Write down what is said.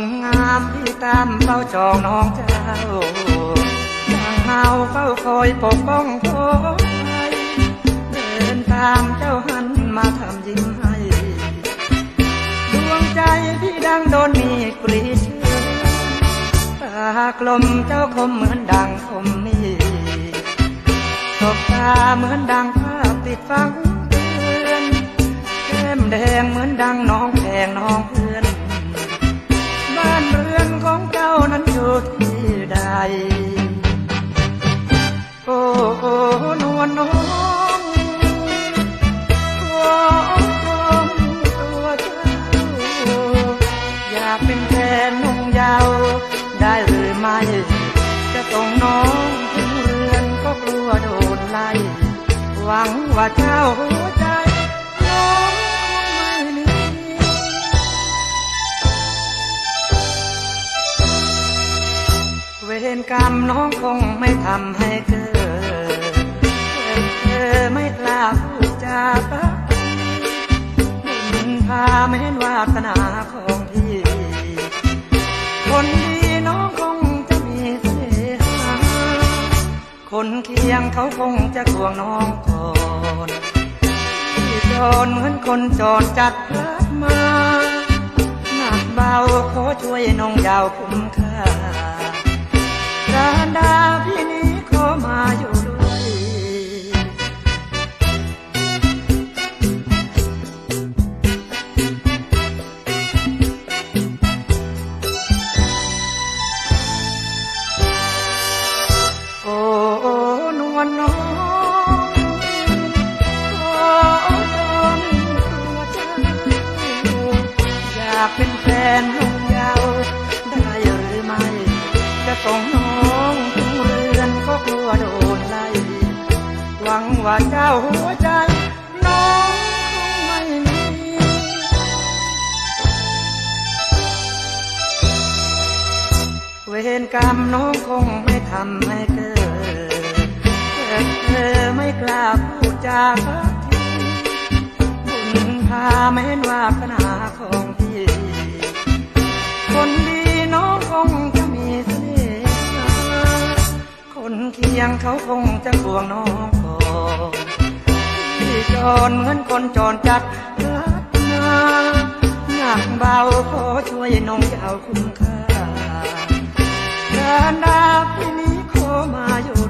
นงามพี่ตามเฝ้าจองน้องเจ้าดังเฮาเฝ้าคอยปกป้องคอยเดินตามเจ้าหันมาทำยิ้มให้ดวงใจพี่ดังโดนมีดกรีดเชือกตากลมเจ้าคมเหมือนดังคมมีตบตาเหมือนดังภาพติดฟัง นวลน้องขอความตัวเจ้า อยากเป็นแฟนนุ่งยาว ได้หรือไม่ จะส่งน้องถึงเรือนก็กลัวโดนไล่ หวังว่าเจ้าหัวใจน้องคงไม่มีเวรกรรมน้องคงไม่ทำให้เกิด อไม่กล้าพูดจาปักบุญพาไม่เห็นวาสนาของพี่ คนดีน้องคงจะมีเสน่หาคนเคียงเขาคงจะกวงน้องก่อนที่จรเหมือนคนจรจัดพลัดมาหนักเบาขอช่วยน้องยาวคุ้มค่า ส่งน้องถึงเรือนก็กลัวโดนไล่หวังว่าเจ้าหัวใจน้องคงไม่มีเวรกรรมน้องคงไม่ทำให้เกิดเธอไม่กล้าพูดจาสักทีบุญพาแม้นวาสนาของพี่ ยงเขาคงจะควงน้องกอนที่จรเหมือนคนจอนจัดรักมาหนักเบาขอช่วยน้องจะเาคุ้มค่าการดาที่นี้ขอมาอยู่